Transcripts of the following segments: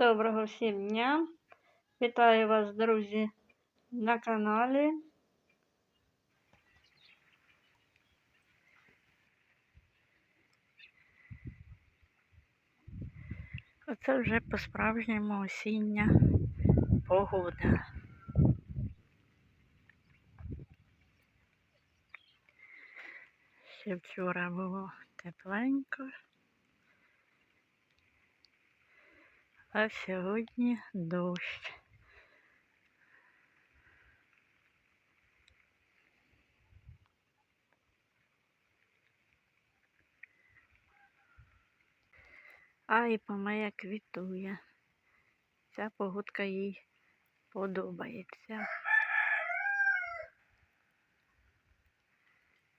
Доброго всім дня! Вітаю вас, друзі, на каналі. Оце вже по-справжньому осіння погода. Ще вчора було тепленько. А сьогодні дощ. А і помея квітує. Ця погодка їй подобається.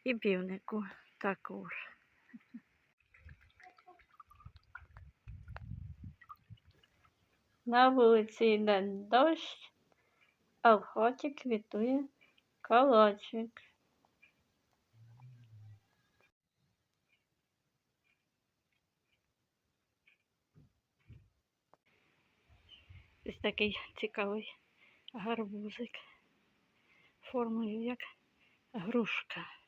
І півнику також. На вулиці йде дощ, а в хаті квітує калачик. Ось такий цікавий гарбузик формою як грушка.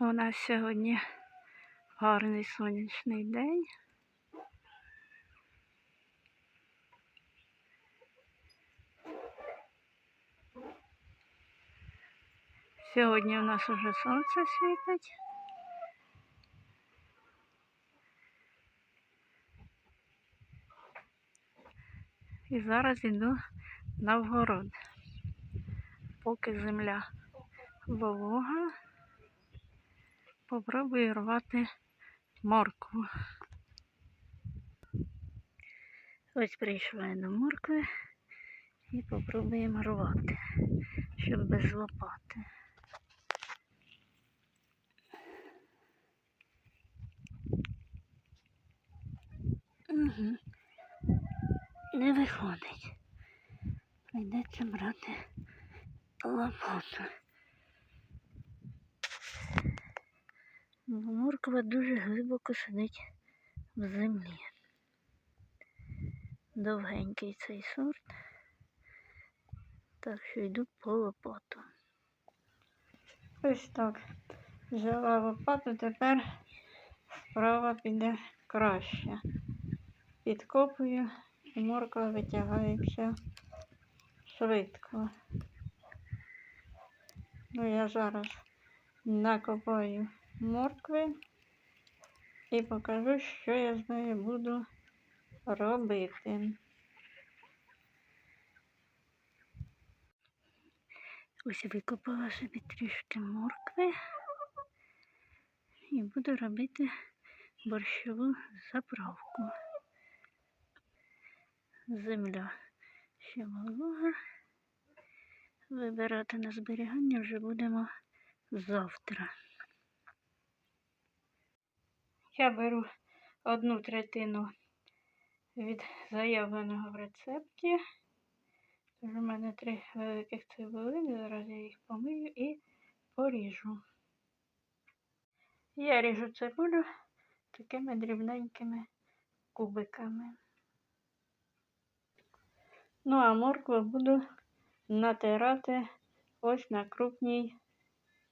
У нас сьогодні гарний сонячний день. Сьогодні у нас уже сонце світить. І зараз йду на вгород, поки земля волога. Попробую рвати моркву. Ось прийшла я до моркви і попробуємо рвати, щоб без лопати. Угу. Не виходить. Прийдеться брати лопату. Бо морква дуже глибоко сидить в землі. Довгенький цей сорт. Так що йду по лопату. Ось так. Взяла лопату, тепер справа піде краще. Підкопую і морква витягається швидко. Ну я зараз накопаю моркви і покажу, що я з нею буду робити. Ось викопала собі трішки моркви і буду робити борщову заправку. Земля ще волога. Вибирати на зберігання вже будемо завтра. Я беру одну третину від заявленого в рецепті. Тож у мене три великих цибулини, зараз я їх помию і поріжу. Я ріжу цибулю такими дрібненькими кубиками. Ну, а моркву буду натирати ось на крупній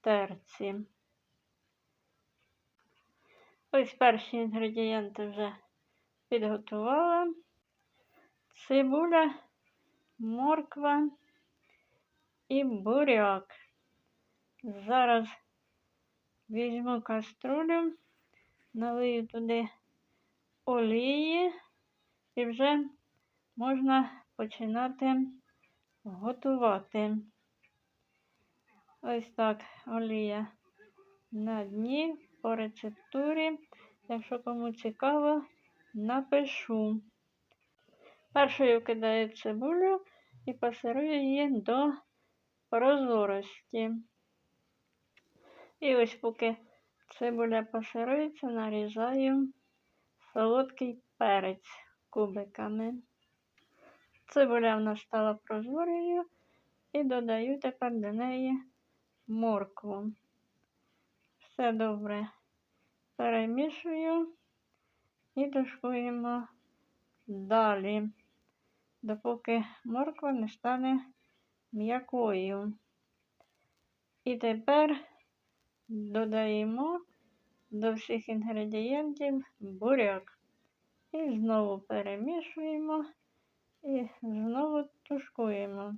терці. Ось перші інгредієнти вже підготувала. Цибуля, морква і буряк. Зараз візьму каструлю, налию туди олії і вже можна починати готувати. Ось так олія на дні по рецептурі. Якщо кому цікаво, напишу. Першою кидаю цибулю і пасирую її до прозорості. І ось поки цибуля пасирується, нарізаю солодкий перець кубиками. Цибуля в нас стала прозорою і додаю тепер до неї моркву. Все добре перемішую і тушкуємо далі, допоки морква не стане м'якою. І тепер додаємо до всіх інгредієнтів буряк. І знову перемішуємо і знову тушкуємо,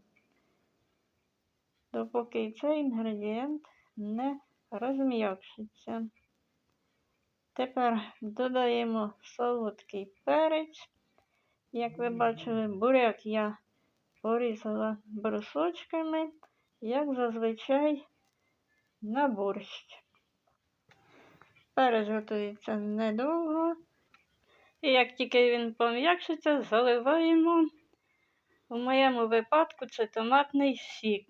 допоки цей інгредієнт не розм'якшиться. Тепер додаємо солодкий перець. Як ви бачили, буряк я порізала брусочками, як зазвичай на борщ. Перець готується недовго. І як тільки він пом'якшиться, заливаємо. У моєму випадку це томатний сік.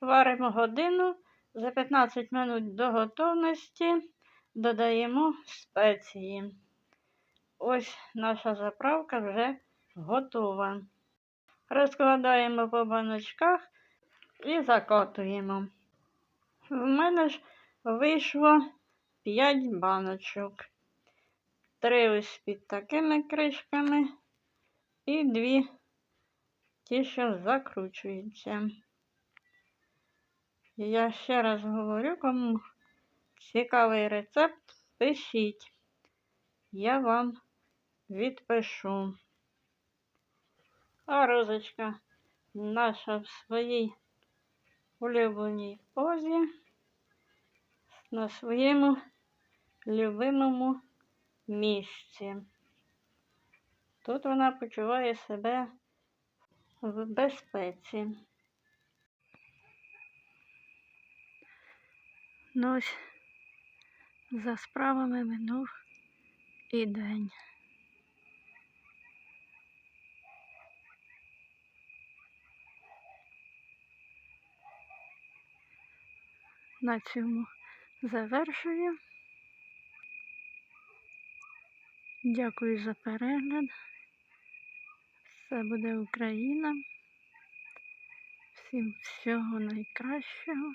Варимо годину за 15 минут до готовності додаємо спеції. Ось наша заправка вже готова. Розкладаємо по баночках і закатуємо. В мене ж вийшло 5 баночок. Три ось під такими кришками і дві ті, що закручуються. Я ще раз говорю, кому цікавий рецепт, пишіть. Я вам відпишу. А розочка наша в своїй улюбленій позі на своєму любимому місці. Тут вона почуває себе в безпеці. Ну ось за справами минув і день. На цьому завершую. Дякую за перегляд. Все буде Україна. Всім всього найкращого